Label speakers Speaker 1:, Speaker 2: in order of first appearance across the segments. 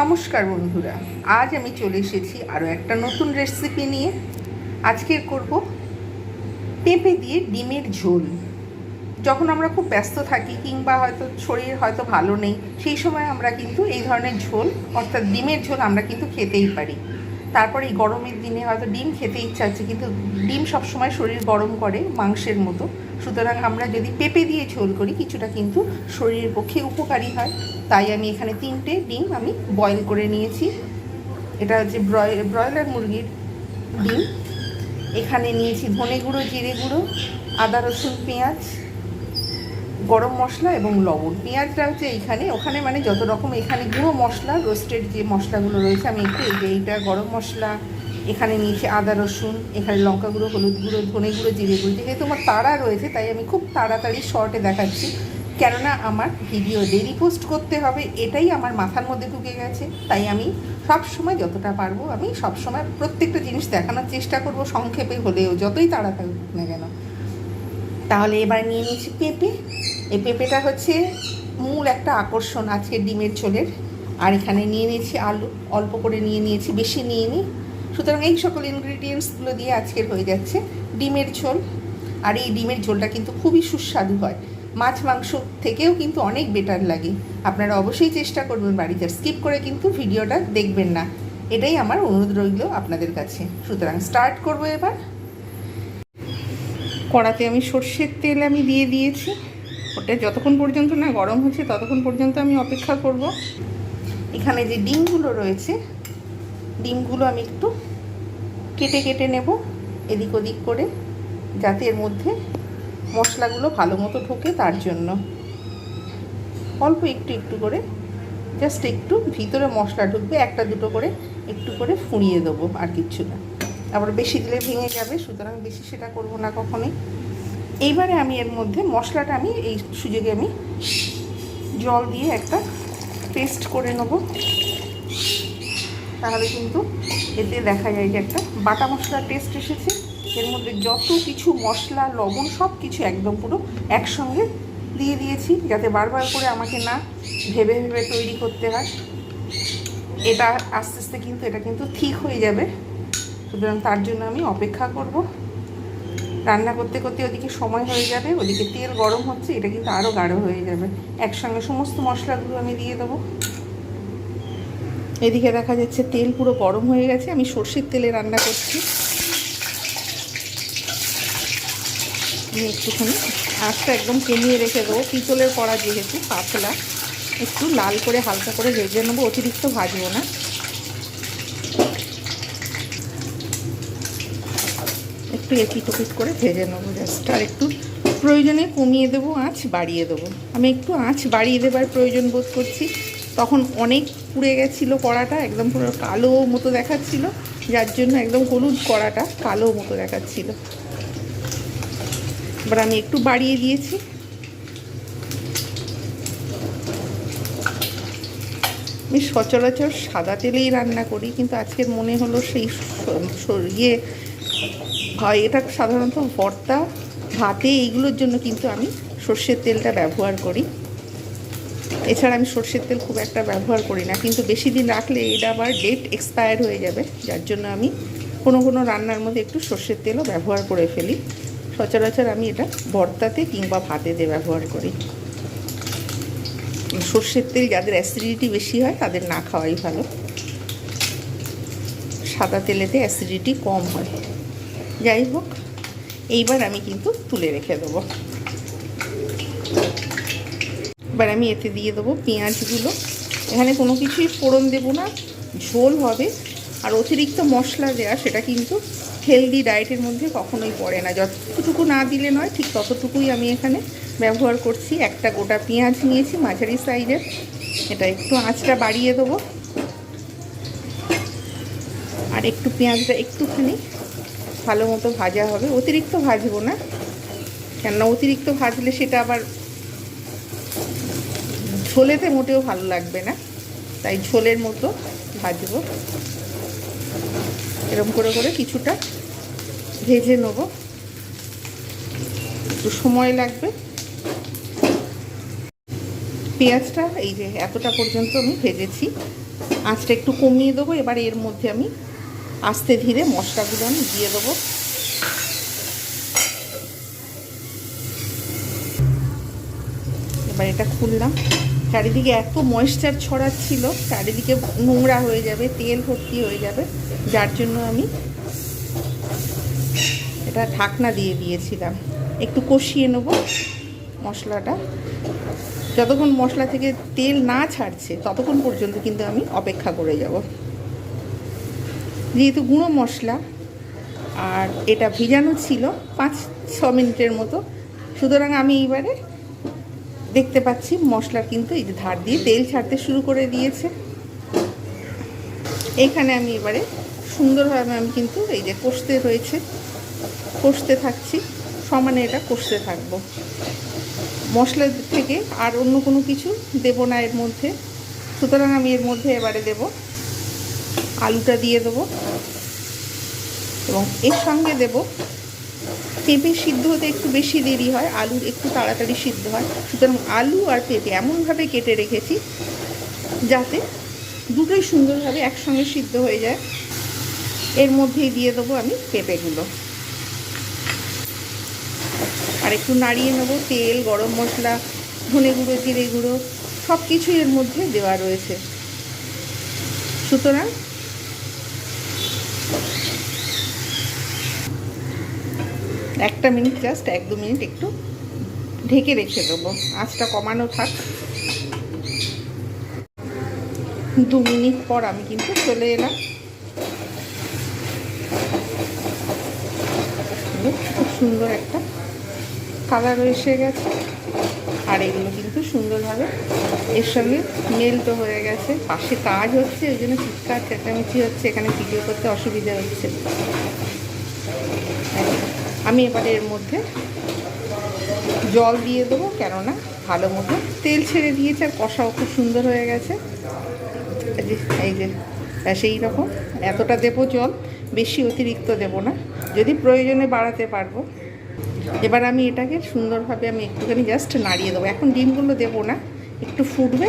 Speaker 1: নমস্কার বন্ধুরা, আজ আমি চলে এসেছি আরও একটা নতুন রেসিপি নিয়ে। আজকের করব পেঁপে দিয়ে ডিমের ঝোল। যখন আমরা খুব ব্যস্ত থাকি কিংবা হয়তো শরীর হয়তো ভালো নেই, সেই সময় আমরা কিন্তু এই ধরনের ঝোল, অর্থাৎ ডিমের ঝোল আমরা কিন্তু খেতেই পারি। তারপর এই গরমের দিনে হয়তো ডিম খেতে ইচ্ছা হচ্ছে কিন্তু ডিম সবসময় শরীর গরম করে মাংসের মতো। সুতরাং আমরা যদি পেঁপে দিয়ে ঝোল করি, কিছুটা কিন্তু শরীরের পক্ষে উপকারী হয়। তাই আমি এখানে তিনটে ডিম আমি বয়েল করে নিয়েছি। এটা হচ্ছে ব্রয়লার মুরগির ডিম। এখানে নিয়েছি ধনে গুঁড়ো জিরে গুঁড়ো আদা, রসুন, পেঁয়াজ। গরম মশলা এবং লবণ। পেঁয়াজটা হচ্ছে এইখানে, ওখানে মানে যত রকম এখানে গুঁড়ো মশলা রোস্টেড যে মশলাগুলো রয়েছে, আমি একটু যে এইটা গরম মশলা, এখানে নিয়েছি আদা, রসুন, এখানে লঙ্কা গুঁড়ো, হলুদ গুঁড়ো, ধনে গুঁড়ো, জিরে গুঁড়ো। যেহেতু আমার তাড়া রয়েছে, তাই আমি খুব তাড়াতাড়ি শর্টে দেখাচ্ছি। কেননা আমার ভিডিও ডেলি পোস্ট করতে হবে, এটাই আমার মাথার মধ্যে ঢুকে গেছে। তাই আমি সব সময় যতটা পারব, আমি সব সময় প্রত্যেকটা জিনিস দেখানোর চেষ্টা করব, সংক্ষেপে হলেও, যতই তাড়াতাড়ি না কেন। তাহলে এবার নিয়ে নিয়েছি পেঁপে। এই পেঁপেটা হচ্ছে মূল একটা আকর্ষণ আজকের ডিমের ঝোলের। আর এখানে নিয়ে নিয়েছি আলু, অল্প করে নিয়ে নিয়েছি, বেশি নিয়ে নিই সুতরাং এই সকল ইনগ্রিডিয়েন্টসগুলো দিয়ে আজকের হয়ে যাচ্ছে ডিমের ঝোল। আর এই ডিমের ঝোলটা কিন্তু খুবই সুস্বাদু হয়। মাছ মাংস থেকেও কিন্তু অনেক বেটার লাগে। আপনারা অবশ্যই চেষ্টা করবেন বাড়িতে স্কিপ করে কিন্তু ভিডিওটা দেখবেন না। এটাই আমার অনুরোধ রইল আপনাদের কাছে। সুতরাং স্টার্ট করব এবার। কড়াতে আমি সর্ষের তেল আমি দিয়ে দিয়েছি। ওটা যতক্ষণ পর্যন্ত না গরম হচ্ছে ততক্ষণ পর্যন্ত আমি অপেক্ষা করব। এখানে যে ডিমগুলো রয়েছে, ডিমগুলো আমি একটু কেটে কেটে নেব এদিক ওদিক করে, যাতে এর মধ্যে মশলাগুলো ভালো মতো ঢোকে তার জন্য। অল্প একটু একটু করে জাস্ট একটু ভিতরে মশলা ঢুকবে, একটা দুটো করে একটু করে ফুঁড়িয়ে দেবো আর কিচ্ছু না। আবার বেশি দিলে ভেঙে যাবে, সুতরাং বেশি সেটা করব না কখনোই। এইবারে আমি এর মধ্যে মশলাটা আমি, এই সুযোগে আমি জল দিয়ে একটা পেস্ট করে নেব। তাহলে কিন্তু এতে দেখা যায় যে একটা বাটা মশলার টেস্ট এসেছে। এর মধ্যে যত কিছু মশলা, লবণ সব কিছু একদম পুরো একসঙ্গে দিয়ে দিয়েছি, যাতে বারবার করে আমাকে না ভেবে ভেবে তৈরি করতে হয়। এটা আস্তে আস্তে কিন্তু, এটা কিন্তু ঠিক হয়ে যাবে। সুতরাং তার জন্য আমি অপেক্ষা করব। রান্না করতে করতে ওদিকে সময় হয়ে যাবে, ওদিকে তেল গরম হচ্ছে, এটা কিন্তু আরও গাঢ় হয়ে যাবে। একসঙ্গে সমস্ত মশলাগুলো আমি দিয়ে দেবো। এদিকে দেখা যাচ্ছে তেল পুরো গরম হয়ে গেছে, আমি সর্ষের তেলে রান্না করছি। আমি একটুখানি আঁচটা একদম কমিয়ে রেখে দেবো, পিতলের কড়া যেহেতু পাতলা, একটু লাল করে হালকা করে ভেজে নেব, অতিরিক্ত ভাজবো না। একটু এপিট ওপিট করে ভেজে নেব জাস্ট আর একটু প্রয়োজনে কমিয়ে দেবো, আঁচ বাড়িয়ে দেবো। আমি একটু আঁচ বাড়িয়ে দেবার প্রয়োজন বোধ করছি। তখন অনেক পুড়ে গেছিল কড়াটা, একদম পুরো কালো মতো দেখাচ্ছিল। যার জন্য একদম হলুদ কড়াটা কালো মতো দেখাচ্ছিল। এবার আমি একটু বাড়িয়ে দিয়েছি। আমি সচরাচর সাদা তেলেই রান্না করি, কিন্তু আজকের মনে হলো সেই ইয়ে হয়, এটা সাধারণত ভর্তা, ভাতে এইগুলোর জন্য কিন্তু আমি সর্ষের তেলটা ব্যবহার করি। এছাড়া আমি সর্ষের তেল খুব একটা ব্যবহার করি না, কিন্তু বেশি দিন রাখলে এটা আবার ডেট এক্সপায়ার হয়ে যাবে, যার জন্য আমি কোনো কোনো রান্নার মধ্যে একটু সর্ষের তেলও ব্যবহার করে ফেলি। সচরাচর আমি এটা ভর্তাতে কিংবা ভাতেতে ব্যবহার করি। সর্ষের তেল যাদের অ্যাসিডিটি বেশি হয়, তাদের না খাওয়াই ভালো। সাদা তেলেতে অ্যাসিডিটি কম হয়। যাই হোক, এইবার আমি কিন্তু তুলে রেখে দেবো। এবার আমি এতে দিয়ে দেবো পেঁয়াজগুলো। এখানে কোনো কিছুই ফোড়ন দেবো না, ঝোল হবে। আর অতিরিক্ত মশলা দেওয়া সেটা কিন্তু হেলদি ডায়েটের মধ্যে কখনোই পড়ে না। যতটুকু না দিলে নয়, ঠিক ততটুকুই আমি এখানে ব্যবহার করছি। একটা গোটা পেঁয়াজ নিয়েছি মাঝারি সাইজের। এটা একটু আঁচটা বাড়িয়ে দেবো। আর একটু পেঁয়াজটা একটুখানি ভালো মতো ভাজা হবে। অতিরিক্ত ভাজবো না। কেননা অতিরিক্ত ভাজলে সেটা আবার ঝোলেতে মোটেও ভালো লাগবে না। তাই ঝোলের মতো ভাজবো। এরকম করে করে কিছুটা ভেজে নেব। একটু সময় লাগবে। পেঁয়াজটা এই যে এতটা পর্যন্ত আমি ভেজেছি। আঁচটা একটু কমিয়ে দেবো। এবার এর মধ্যে আমি আস্তে ধীরে মশলাগুলো আমি দিয়ে দেবো। এবার এটা খুললাম। চারিদিকে এত ময়েশ্চার ছড়াচ্ছিল, চারিদিকে নোংরা হয়ে যাবে, তেল ভর্তি হয়ে যাবে। যার জন্য আমি এটা ঢাকনা দিয়ে দিয়েছিলাম। একটু কষিয়ে নেব মশলাটা। যতক্ষণ মশলা থেকে তেল না ছাড়ছে, ততক্ষণ পর্যন্ত কিন্তু আমি অপেক্ষা করে যাব। যেহেতু গুঁড়ো মশলা, আর এটা ভিজানো ছিল পাঁচ, ছ মিনিটের মতো। সুতরাং আমি এইবারে দেখতে পাচ্ছি মশলার কিন্তু এই ধার দিয়ে তেল ছাড়তে শুরু করে দিয়েছে। এইখানে আমি এবারে সুন্দরভাবে আমি কিন্তু এই যে কষতে রয়েছে কষতে থাকছি, সমানে এটা কষতে থাকব। মশলা থেকে আর অন্য কোনো কিছু দেব না এর মধ্যে। সুতরাং আমি এর মধ্যে এবারে দেব আলুটা দিয়ে দেবো। এবং এর সঙ্গে দেব পেঁপে সিদ্ধ হতে একটু বেশি দেরি হয় আলু একটু তাড়াতাড়ি সিদ্ধ হয়। সুতরাং আলু আর পেঁপে এমনভাবে কেটে রেখেছি যাতে দুটোই সুন্দরভাবে একসঙ্গে সিদ্ধ হয়ে যায়। এর মধ্যেই দিয়ে দেবো আমি পেঁপেগুলো। আর একটু নাড়িয়ে নেব, তেল, গরম মশলা, ধনে গুঁড়ো, জিরে গুঁড়ো সব কিছুই এর মধ্যে দেওয়া রয়েছে। সুতরাং একটা মিনিট জাস্ট এক দু মিনিট একটু ঢেকে রেখে দেবো। আঁচটা কমানো থাক। দু মিনিট পর আমি কিন্তু চলে এলাম। খুব সুন্দর একটা কালার এসে গেছে। আর এগুলো কিন্তু সুন্দরভাবে এর সঙ্গে মেল্ট হয়ে গেছে। পাশে কাজ হচ্ছে, ওই জন্য চিৎকার, চেঁচামেচি হচ্ছে। এখানে ভিডিও করতে অসুবিধা হচ্ছে। আমি এবারে এর মধ্যে জল দিয়ে দেবো, কেননা ভালো মতো তেল ছেড়ে দিয়েছে আর কষাও খুব সুন্দর হয়ে গেছে। এই যে সেই রকম। এতটা দেবো জল, বেশি অতিরিক্ত দেব না, যদি প্রয়োজনে বাড়াতে পারব। এবার আমি এটাকে সুন্দরভাবে আমি একটুখানি জাস্ট নাড়িয়ে দেবো। এখন ডিমগুলো দেবো না, একটু ফুটবে,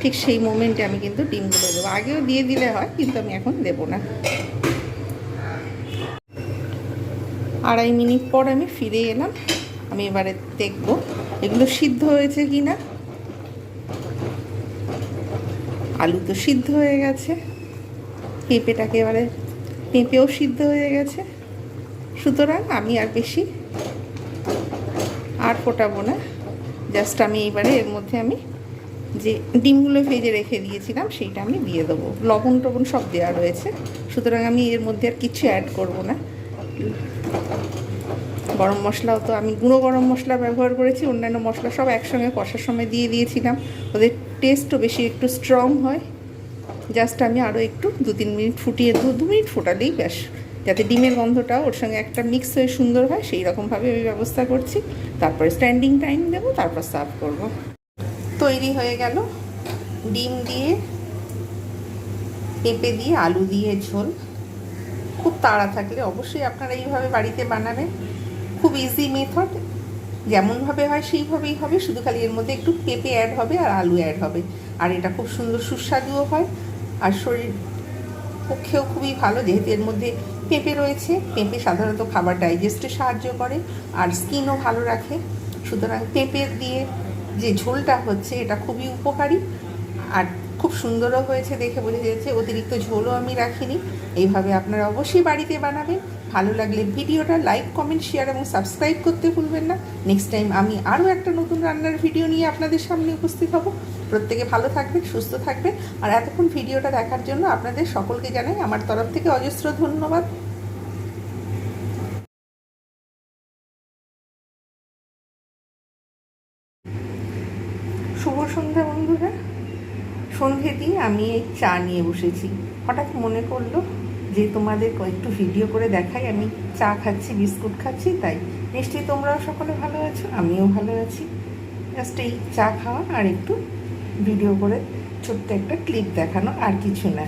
Speaker 1: ঠিক সেই মোমেন্টে আমি কিন্তু ডিমগুলো দেবো। আগেও দিয়ে দিলে হয়, কিন্তু আমি এখন দেবো না। আড়াই মিনিট পর আমি ফিরে এলাম। আমি এবারে দেখব এগুলো সিদ্ধ হয়েছে কি না আলু তো সিদ্ধ হয়ে গেছে। পেঁপেটাকে এবারে, পেঁপেও সিদ্ধ হয়ে গেছে। সুতরাং আমি আর বেশি আর ফোটাবো না। জাস্ট আমি এইবারে এর মধ্যে আমি যে ডিমগুলো ভেজে রেখে দিয়েছিলাম, সেইটা আমি দিয়ে দেবো। লবণ টবণ সব দেওয়া রয়েছে। সুতরাং আমি এর মধ্যে আর কিছু অ্যাড করব না। গরম মশলাও তো, আমি গুঁড়ো গরম মশলা ব্যবহার করেছি, অন্যান্য মশলা সব একসঙ্গে কষার সময় দিয়ে দিয়েছিলাম। ওদের টেস্টও বেশি একটু স্ট্রং হয়। জাস্ট আমি আরও একটু দু তিন মিনিট ফুটিয়ে, দু দু মিনিট ফোটালেই ব্যাস। যাতে ডিমের গন্ধটা ওর সঙ্গে একটা মিক্স হয়ে সুন্দর হয়, সেই রকমভাবে আমি ব্যবস্থা করছি। তারপরে স্ট্যান্ডিং টাইম দেবো, তারপর সার্ভ করব। তৈরি হয়ে গেল। ডিম দিয়ে পেঁপে দিয়ে আলু দিয়ে ঝোল। খুব তাড়া থাকলে অবশ্যই আপনারা এইভাবে বাড়িতে বানাবেন। খুব ইজি মেথড যেমনভাবে হয় সেইভাবেই হবে, শুধু খালি এর মধ্যে একটু পেঁপে অ্যাড হবে আর আলু অ্যাড হবে। আর এটা খুব সুন্দর সুস্বাদুও হয় আর শরীর পক্ষেও খুবই ভালো, যেহেতু এর মধ্যে পেঁপে রয়েছে। পেঁপে সাধারণত খাবার ডাইজেস্টে সাহায্য করে আর স্কিনও ভালো রাখে। সুতরাং পেঁপে দিয়ে যে ঝোলটা হচ্ছে এটা খুবই উপকারী। আর খুব সুন্দরও হয়েছে দেখে বোঝা যাচ্ছে। অতিরিক্ত ঝোলও আমি রাখিনি। এইভাবে আপনারা অবশ্যই বাড়িতে বানাবেন। ভালো লাগলে ভিডিওটা লাইক, কমেন্ট শেয়ার এবং সাবস্ক্রাইব করতে ভুলবেন না। নেক্সট টাইম আমি আরও একটা নতুন রান্নার ভিডিও নিয়ে আপনাদের সামনে উপস্থিত হব। প্রত্যেকে ভালো থাকবেন, সুস্থ থাকবেন। আর এতক্ষণ ভিডিওটা দেখার জন্য আপনাদের সকলকে জানাই আমার তরফ থেকে অজস্র ধন্যবাদ। সন্ধে আমি এই চা নিয়ে বসেছি। হঠাৎ মনে করল যে তোমাদের একটু ভিডিও করে দেখাই। আমি চা খাচ্ছি, বিস্কুট খাচ্ছি, তাই। নিশ্চয়ই তোমরাও সকলে ভালো আছো, আমিও ভালো আছি। জাস্ট এই চা খাওয়া আর একটু ভিডিও করে ছোট্ট একটা ক্লিপ দেখানো আর কিছু না।